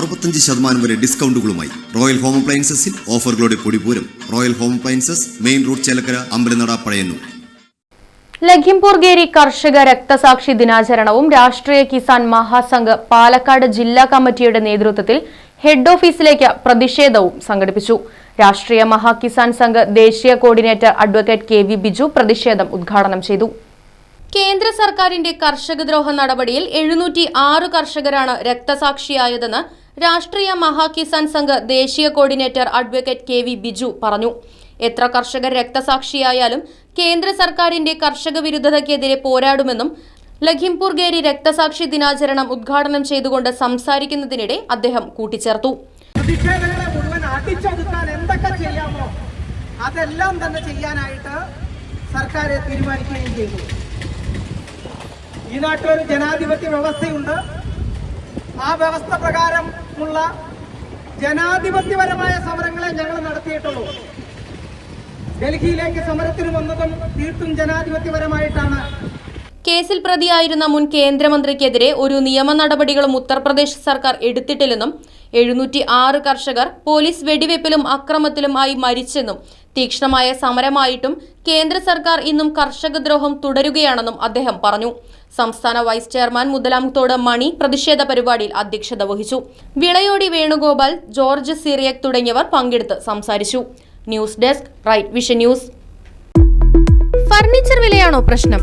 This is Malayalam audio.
അറുപത്തഞ്ച് ശതമാനം വരെ ഡിസ്കൗണ്ടുകളുമായി റോയൽ ഹോം അപ്ലയൻസസിൽ ഓഫറുകളുടെ പൊടിപൂരം royal home appliances main road Chelakkara Ambalanada Pazhayannur. Lakhimpur Kheri കർഷക രക്തസാക്ഷി ദിനാചരണവും രാഷ്ട്രീയ കിസാൻ മഹാസംഘ് പാലക്കാട് ജില്ലാ കമ്മിറ്റിയുടെ നേതൃത്വത്തിൽ ഹെഡ് ഓഫീസിലേക്ക് പ്രതിഷേധവും സംഘടിപ്പിച്ചു. രാഷ്ട്രീയ മഹാകിസാൻ സംഘ് ദേശീയ coordinator advocate K V Biju പ്രതിഷേധം ഉദ്ഘാടനം ചെയ്തു. കേന്ദ്ര സർക്കാരിന്റെ കർഷകദ്രോഹ നടപടിയിൽ എഴുന്നൂറ്റി ആറ് കർഷകരാണ് രക്തസാക്ഷിയായതെന്ന് രാഷ്ട്രീയ മഹാകിസാൻ സംഘ് ദേശീയ coordinator advocate K V Biju പറഞ്ഞു. എത്ര കർഷകർ രക്തസാക്ഷിയായാലും കേന്ദ്ര സർക്കാരിന്റെ കർഷക വിരുദ്ധതയ്ക്കെതിരെ പോരാടുമെന്നും ലഖിംപൂർ ഗേരി രക്തസാക്ഷി ദിനാചരണം ഉദ്ഘാടനം ചെയ്തുകൊണ്ട് സംസാരിക്കുന്നതിനിടെ അദ്ദേഹം കൂട്ടിച്ചേർത്തു. എന്തൊക്കെ ചെയ്യാമോ അതെല്ലാം തന്നെ ചെയ്യാനായിട്ട് സർക്കാർ തീരുമാനിക്കുകയും ചെയ്തു. ഈ നാട്ടിലൊരു ജനാധിപത്യ വ്യവസ്ഥയുണ്ട്. ആ വ്യവസ്ഥ പ്രകാരമുള്ള ജനാധിപത്യപരമായ സമരങ്ങളെ ഞങ്ങൾ നടത്തിയിട്ടുള്ളൂ. ഡൽഹിയിലേക്ക് സമരത്തിന് വന്നതും തീർത്തും ജനാധിപത്യപരമായിട്ടാണ്. കേസിൽ പ്രതിയായിരുന്ന മുൻ കേന്ദ്രമന്ത്രിക്കെതിരെ ഒരു നിയമ നടപടികളും ഉത്തർപ്രദേശ് സർക്കാർ എടുത്തിട്ടില്ലെന്നും എഴുന്നൂറ്റി ആറ് കർഷകർ പോലീസ് വെടിവെപ്പിലും അക്രമത്തിലുമായി മരിച്ചെന്നും തീക്ഷ്ണമായ സമരമായിട്ടും കേന്ദ്ര സർക്കാർ ഇന്നും കർഷകദ്രോഹം തുടരുകയാണെന്നും അദ്ദേഹം പറഞ്ഞു. സംസ്ഥാന വൈസ് ചെയർമാൻ മുതലാമത്തോട് മണി പ്രതിഷേധ പരിപാടിയിൽ അധ്യക്ഷത വഹിച്ചു. വിളയോടി വേണുഗോപാൽ ജോർജ് സിറിയക് തുടങ്ങിയവർ പങ്കെടുത്ത് സംസാരിച്ചു. News desk right vision news. Furniture വിലയാണോ പ്രശ്നം?